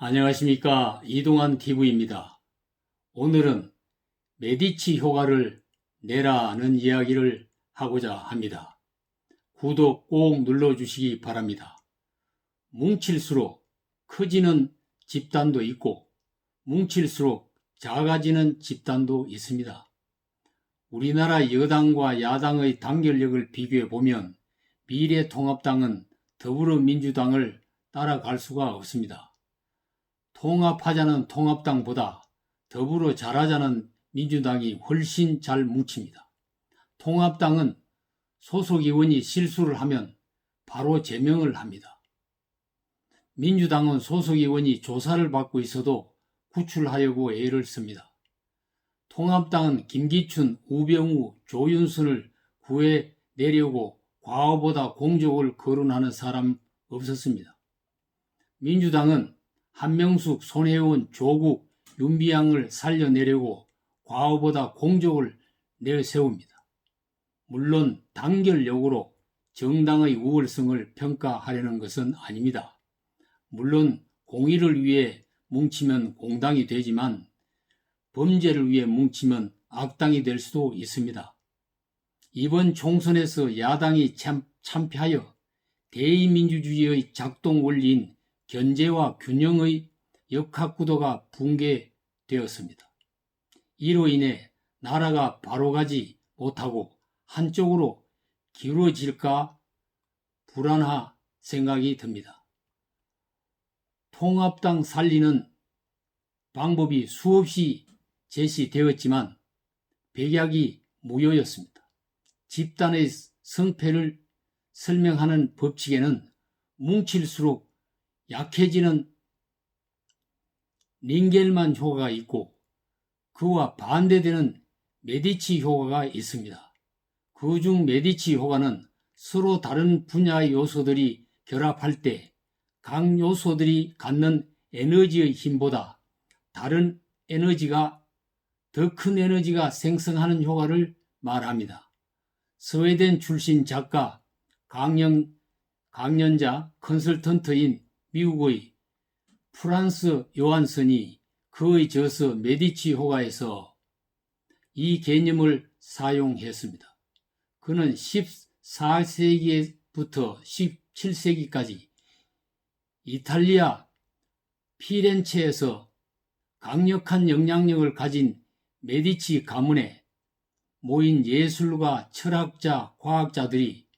안녕하십니까 이동환 TV입니다. 오늘은 메디치 효과를 내라는 이야기를 하고자 합니다. 구독 꼭 눌러주시기 바랍니다. 뭉칠수록 커지는 집단도 있고 뭉칠수록 작아지는 집단도 있습니다. 우리나라 여당과 야당의 단결력을 비교해 보면 미래통합당은 더불어민주당을 따라갈 수가 없습니다. 통합하자는 통합당보다 더불어 잘하자는 민주당이 훨씬 잘 뭉칩니다. 통합당은 소속 의원이 실수를 하면 바로 제명을 합니다. 민주당은 소속 의원이 조사를 받고 있어도 구출하려고 애를 씁니다. 통합당은 김기춘, 우병우, 조윤순을 구해 내려고 과거보다 공적을 거론하는 사람 없었습니다. 민주당은 한명숙, 손혜원, 조국, 윤비양을 살려내려고 과거보다 공적을 내세웁니다. 물론 단결력으로 정당의 우월성을 평가하려는 것은 아닙니다. 물론 공의를 위해 뭉치면 공당이 되지만 범죄를 위해 뭉치면 악당이 될 수도 있습니다. 이번 총선에서 야당이 참, 참패하여 대의민주주의의 작동 원리인 견제와 균형의 역학구도가 붕괴되었습니다. 이로 인해 나라가 바로 가지 못하고 한쪽으로 기울어질까 불안하 생각이 듭니다. 통합당 살리는 방법이 수없이 제시되었지만 백약이 무효였습니다. 집단의 성패를 설명하는 법칙에는 뭉칠수록 약해지는 링겔만 효과가 있고 그와 반대되는 메디치 효과가 있습니다. 그 중 메디치 효과는 서로 다른 분야의 요소들이 결합할 때 각 요소들이 갖는 에너지의 힘보다 다른 에너지가 더 큰 에너지가 생성하는 효과를 말합니다. 스웨덴 출신 작가 강연, 강연자 컨설턴트인 미국의 프란스 요한슨이 그의 저서 메디치 효과에서 이 개념을 사용했습니다. 그는 14세기부터 17세기까지 이탈리아 피렌체에서 강력한 영향력을 가진 메디치 가문에 모인 예술가, 철학자, 과학자들이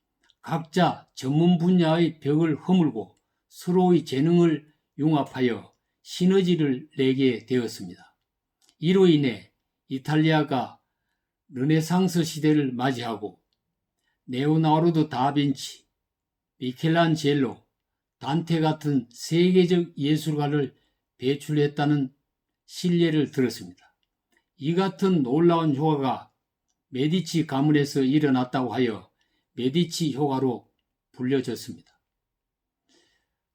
각자 전문 분야의 벽을 허물고 서로의 재능을 융합하여 시너지를 내게 되었습니다. 이로 인해 이탈리아가 르네상스 시대를 맞이하고 네오나르도 다빈치, 미켈란젤로, 단테 같은 세계적 예술가를 배출했다는 신뢰를 들었습니다. 이 같은 놀라운 효과가 메디치 가문에서 일어났다고 하여 메디치 효과로 불려졌습니다.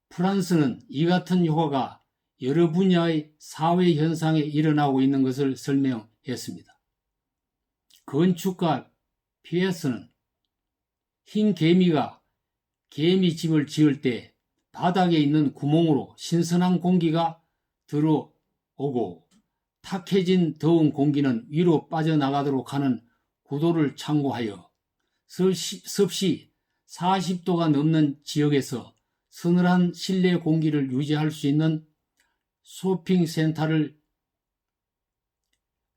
프랑스는 이 같은 효과가 여러 분야의 사회 현상에 일어나고 있는 것을 설명했습니다. 건축가 피에스는 흰 개미가 개미 집을 지을 때 바닥에 있는 구멍으로 신선한 공기가 들어오고 탁해진 더운 공기는 위로 빠져나가도록 하는 구도를 참고하여 섭씨 40도가 넘는 지역에서 서늘한 실내 공기를 유지할 수 있는 쇼핑센터를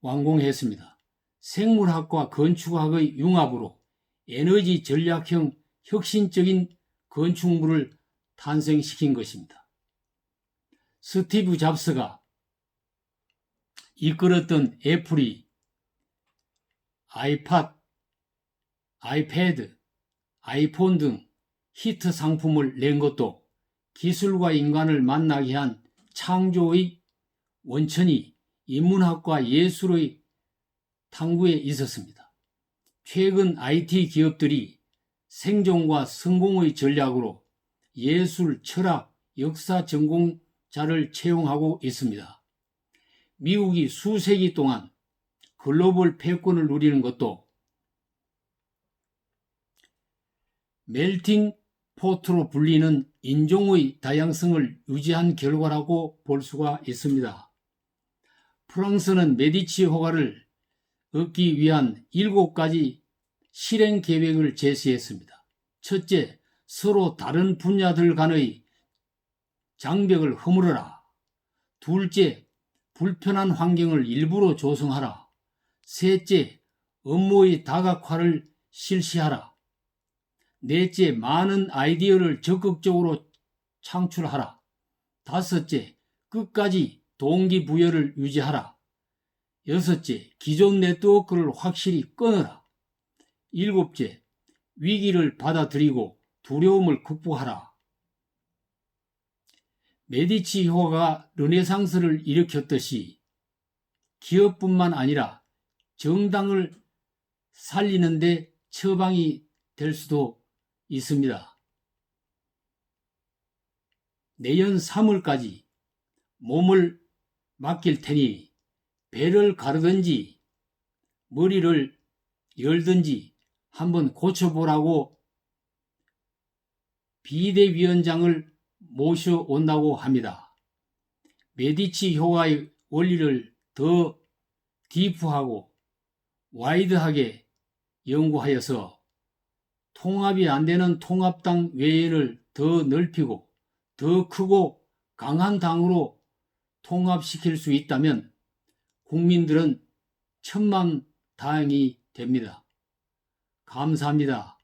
완공했습니다. 생물학과 건축학의 융합으로 에너지 전략형 혁신적인 건축물을 탄생시킨 것입니다. 스티브 잡스가 이끌었던 애플이 아이팟, 아이패드, 아이폰 등 히트 상품을 낸 것도 기술과 인간을 만나게 한 창조의 원천이 인문학과 예술의 탐구에 있었습니다. 최근 IT 기업들이 생존과 성공의 전략으로 예술, 철학, 역사 전공자를 채용하고 있습니다. 미국이 수세기 동안 글로벌 패권을 누리는 것도 멜팅 포트로 불리는 인종의 다양성을 유지한 결과라고 볼 수가 있습니다. 프랑스는 메디치 효과를 얻기 위한 일곱 가지 실행 계획을 제시했습니다. 첫째, 서로 다른 분야들 간의 장벽을 허물어라. 둘째, 불편한 환경을 일부러 조성하라. 셋째, 업무의 다각화를 실시하라. 넷째, 많은 아이디어를 적극적으로 창출하라. 다섯째, 끝까지 동기부여를 유지하라. 여섯째, 기존 네트워크를 확실히 끊어라. 일곱째, 위기를 받아들이고 두려움을 극복하라. 메디치 효과가 르네상스를 일으켰듯이 기업뿐만 아니라 정당을 살리는데 처방이 될 수도 있습니다. 내년 3월까지 몸을 맡길 테니 배를 가르든지 머리를 열든지 한번 고쳐보라고 비대위원장을 모셔온다고 합니다. 메디치 효과의 원리를 더 디프하고 와이드하게 연구하여서 통합이 안 되는 통합당 외연을 더 넓히고 더 크고 강한 당으로 통합시킬 수 있다면 국민들은 천만 다행이 됩니다. 감사합니다.